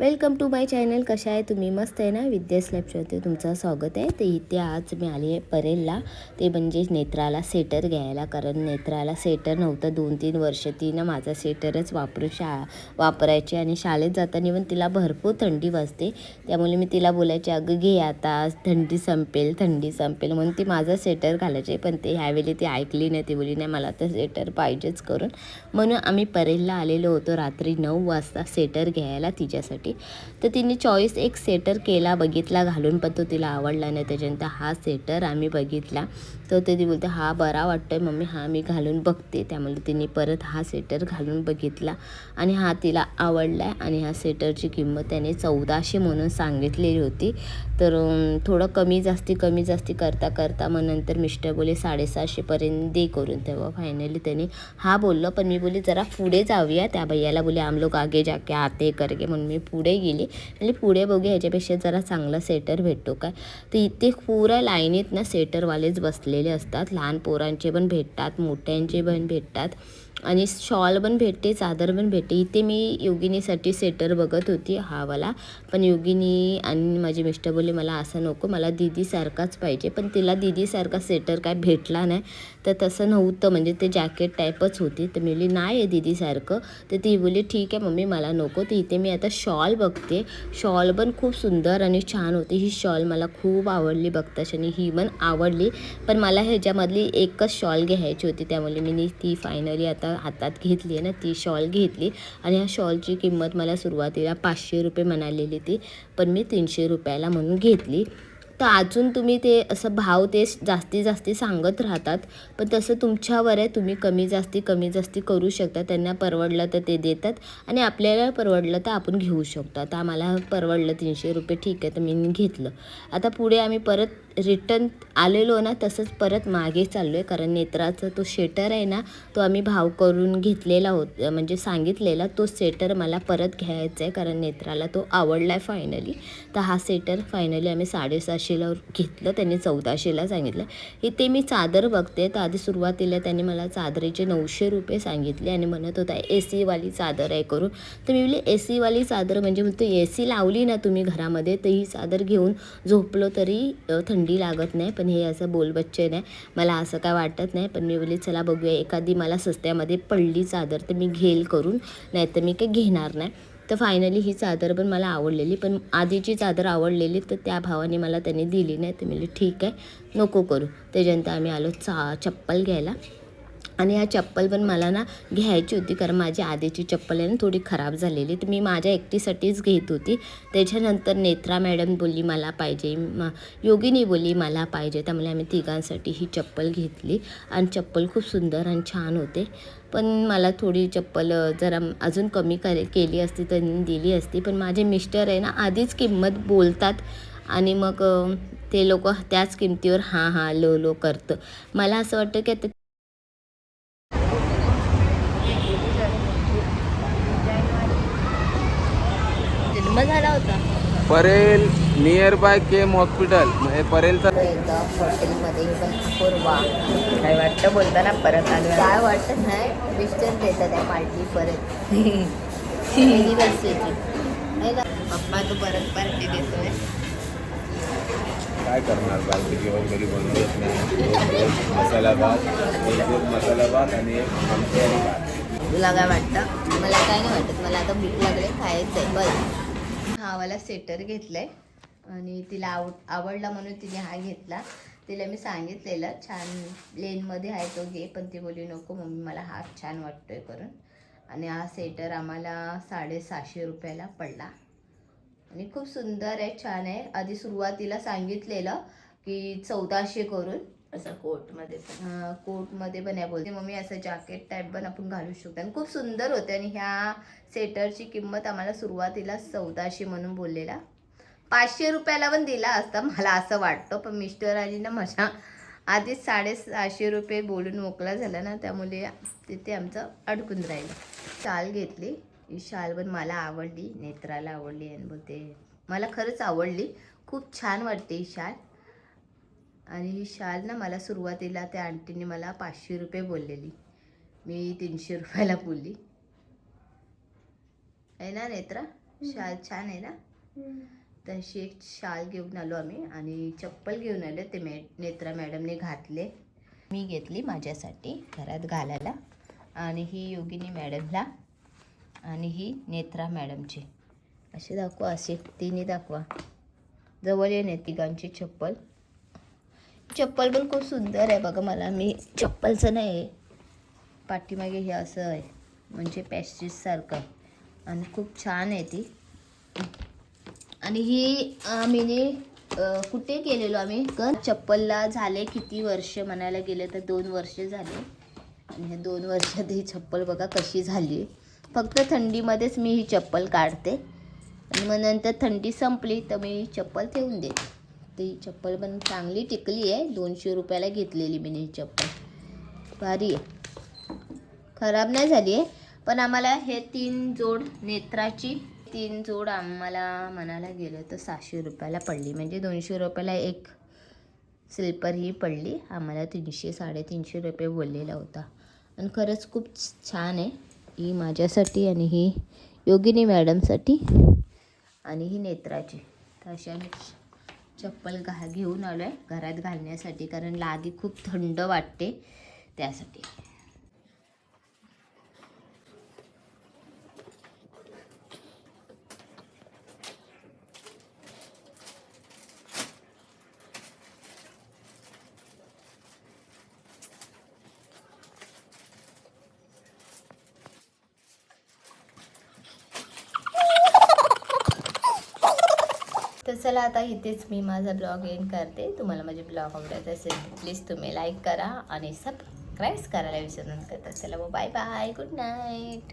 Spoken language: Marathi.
Welcome to my channel. कशा आहे तुम्ही? मस्त आहे ना? विद्या स्लॅबच्यावरती तुमचं स्वागत आहे. तर इथे आज मी आली आहे परेलला. ते म्हणजे नेत्राला सेटर घ्यायला. कारण नेत्राला सेटर नव्हतं. दोन तीन वर्ष ती ना माझा सेटरच वापरू शा वापरायची आणि शाळेत जाताना पण तिला भरपूर थंडी वाजते. त्यामुळे मी तिला बोलायचे अगं घे आता. थंडी संपेल थंडी संपेल. म्हणून ती माझा सेटर घालायचे. पण ते ह्यावेळी ती ऐकली नाही. ती बोली नाही मला तर सेटर पाहिजेच करून. म्हणून आम्ही परेलला आलेलो होतो. रात्री नऊ वाजता सेटर घ्यायला तिच्यासाठी. तर तिने चॉईस एक सेटर केला बघितला घालून पण तो तिला आवडला नाही. त्याच्यानंतर हा सेटर आम्ही बघितला. तर ते ती बोलते हा बरा वाटतोय मम्मी. हा मी घालून बघते. त्यामुळे तिने परत हा सेटर घालून बघितला. आणि हा तिला आवडला आहे आणि ह्या सेटरची किंमत त्याने चौदाशे म्हणून सांगितलेली होती. तर थोडं कमी जास्ती कमी जास्ती करता करता मग नंतर मिस्टर बोले साडेसहाशेपर्यंत दे करून. तेव्हा फायनली त्याने हा बोललो पण मी बोली जरा पुढे जाऊया. त्या भैयाला बोले आम लोग आगे जाके आते करके म्हणून मी पुढे गेली. आणि पुढे बघूया ह्याच्यापेक्षा जरा चांगला सेटर भेटतो काय? तर इथे पुऱ्या लाईनीत ना सेटरवालेच बसलेले असतात. लहान पोरांचे पण भेटतात मोठ्यांचे पण भेटतात. आणि शॉल पण भेटते चादर पण भेटते. इथे मी योगिनीसाठी सेटर बघत होती हा वाला. पण योगिनी आणि माझे मिस्टर बोलले मला असं नको मला दीदीसारखाच पाहिजे. पण तिला दीदीसारखा सेटर काय भेटला नाही. तर तसं नव्हतं. म्हणजे ते जॅकेट टाईपच होती. तर मी बोलली नाही आहे दीदीसारखं. तर ती बोलली ठीक आहे मम्मी मला नको. तर इथे मी आता शॉल बघते. शॉल पण खूप सुंदर आणि छान होती. ही शॉल मला खूप आवडली बघताश आणि ही पण आवडली. पण मला ह्याच्यामधली एकच शॉल घ्यायची होती. त्यामुळे मी ती फायनली आता हातात घेतली आहे ना ती शॉल घेतली. आणि ह्या शॉलची किंमत मला सुरुवातीला पाचशे रुपये म्हणालेली ती पण मी तीनशे रुपयाला म्हणून घेतली. तर अजून तुम्ही ते असं भाव ते जास्ती जास्ती सांगत राहतात पण तसं तुमच्यावर आहे तुम्ही कमी जास्ती कमी जास्ती करू शकता. त्यांना परवडलं तर ते देतात आणि आपल्याला परवडलं तर आपण घेऊ शकतो. आता आम्हाला परवडलं तीनशे रुपये ठीक आहे तर मी घेतलं. आता पुढे आम्ही परत रिटर्न आलेलो ना तसंच परत मागे चाललो आहे कारण नेत्राचा तो शेटर आहे ना तो आम्ही भाव करून घेतलेला होत म्हणजे सांगितलेला तो सेटर मला परत घ्यायचा आहे कारण नेत्राला तो आवडला आहे फायनली तर हा सेटर फायनली आम्ही साडेसहाशेला घेतलं त्यांनी चौदाशेला सांगितलं. इथे मी चादर बघते तर आधी सुरुवातीला त्यांनी मला चादरीचे नऊशे रुपये सांगितले आणि म्हणत होता ए सीवाली चादर आहे करून. तर मी बोलली ए सीवाली चादर म्हणजे म्हणतो ए सी लावली ना तुम्ही घरामध्ये तर ही चादर घेऊन झोपलो तरी थंडी लागत नाही पण हे असं बोलबच्चे नाही मला असं काय वाटत नाही. पण मी बोलली चला बघूया एखादी मला सस्त्यामध्ये पडली चादर तर मी घेईल करून नाही तर मी काही घेणार नाही. तर फायनली ही चादर पण मला आवडलेली पण आधीची चादर आवडलेली तर त्या भावाने मला त्यांनी दिली नाही. तर म्हणजे ठीक आहे नको करू. त्याच्यानंतर आम्ही आलो चा चप्पल घ्यायला. आणि ह्या चप्पल पण मला ना घ्यायची होती कारण माझी आधीची चप्पल आहे ना थोडी खराब झालेली. तर मी माझ्या एकटीसाठीच घेत होती. त्याच्यानंतर नेत्रा मॅडम बोलली मला पाहिजे. म योगिनी बोलली मला पाहिजे. त्यामुळे आम्ही तिघांसाठी ही चप्पल घेतली. आणि चप्पल खूप सुंदर आणि छान होते. पण मला थोडी चप्पल जरा अजून कमी करे केली असती तर दिली असती. पण माझे मिस्टर आहे ना आधीच किंमत बोलतात. आणि मग ते लोक त्याच किमतीवर हां हां लो लो करतं. मला असं वाटतं की आता जन्म झाला होता. Parel near by KEM hospital हे परेलचा एकदा हॉटेलमध्ये पूर्वा. काय वाटतं बोलताना परत आलो काय वाटत नाही मिस्टर देतात आहे पार्टी परत. नाही का? पप्पा तू परत पार्टी देतोय? काय करणार? जेवण घरी बनवत नाही. रोज मसाला भात एक रोज मसाला भात आणि एक आमटी आणि भात. तुला काय वाटतं? मला काय नाही वाटत. मला आता भूक लागले खायचं आहे बस. हा सेटर स्वेटर घेतलाय. आणि तिला आव आवडला म्हणून तिने हा घेतला. तिला मी सांगितलेलं छान लेनमध्ये आहे तो घे पण ती बोली नको मम्मी मला हा छान वाटतोय करून. आणि हा स्वेटर आम्हाला साडेसहाशे रुपयाला पडला. आणि खूप सुंदर आहे छान आहे. आधी सुरुवातीला सांगितलेलं की चौदाशे करून. असं कोटमध्ये पण. कोटमध्ये पण आहे बोलते. मम्मी असं जॅकेट टाईप पण आपण घालू शकतो. आणि खूप सुंदर होते. आणि ह्या सेटरची किंमत आम्हाला सुरुवातीला चौदाशे म्हणून बोललेला. पाचशे रुपयाला पण दिला असता मला असं वाटतं. पण मिस्टर आणि ना माझ्या आधीच साडेसहाशे रुपये बोलून मोकळा झाला ना त्यामुळे तिथे आमचं अडकून राहिलं. शाल घेतली. ही शाल पण मला आवडली. नेत्राला आवडली आणि बोलते मला खरंच आवडली. खूप छान वाटते ही शाल. आणि ही शाल ना मला सुरुवातीला त्या आंटीने मला पाचशे रुपये बोललेली. मी तीनशे रुपयाला बोलली. आहे ना नेत्रा? शाल छान आहे ना? तशी एक शाल घेऊन आलो आम्ही आणि चप्पल घेऊन आलो. ते मे नेत्रा मॅडमने घातले. मी घेतली माझ्यासाठी घरात घालायला. आणि ही योगिनी मॅडमला आणि ही नेत्रा मॅडमची. असे दाखवा असे तिन्ही दाखवा. जवळ येणे तिघांची चप्पल. चप्पल पण खूप सुंदर आहे बघा मला. मी चप्पलचं नाही आहे. पाठीमागे हे असं आहे म्हणजे पॅस्ट्रीजसारखं आणि खूप छान आहे ती. आणि ही आम्ही कुठे गेलेलो आम्ही? क चप्पलला झाले किती वर्ष? म्हणायला गेले तर दोन वर्ष झाले. आणि ह्या दोन वर्षात ही चप्पल बघा कशी झाली. फक्त थंडीमध्येच मी ही चप्पल काढते. आणि मग नंतर थंडी संपली तर मी ही चप्पल ठेवून देते. ती चप्पल पण चांगली टिकली आहे. दोनशे रुपयाला घेतलेली मी ही चप्पल. भारी आहे. खराब नाही झाली आहे. पण आम्हाला हे तीन जोड नेत्राची तीन जोड आम्हाला म्हणायला गेलं तर सहाशे रुपयाला पडली. म्हणजे दोनशे रुपयाला एक स्लीपर ही पडली. आम्हाला तीनशे साडेतीनशे रुपये बोललेला होता. आणि खरंच खूप छान आहे. ही माझ्यासाठी आणि ही योगिनी मॅडमसाठी आणि ही नेत्राची. तर अशा चप्पल घा घेऊन आलो आहे घरात घालण्यासाठी कारण लादी खूप थंड वाटते त्यासाठी. तर चला आता इथेच मी माझा ब्लॉग एंड करते. तुम्हाला माझे ब्लॉग आवडत असेल तर प्लीज तुम्ही लाईक करा आणि सबस्क्राईब करायला विसरू नका. चला बाय बाय गुड नाईट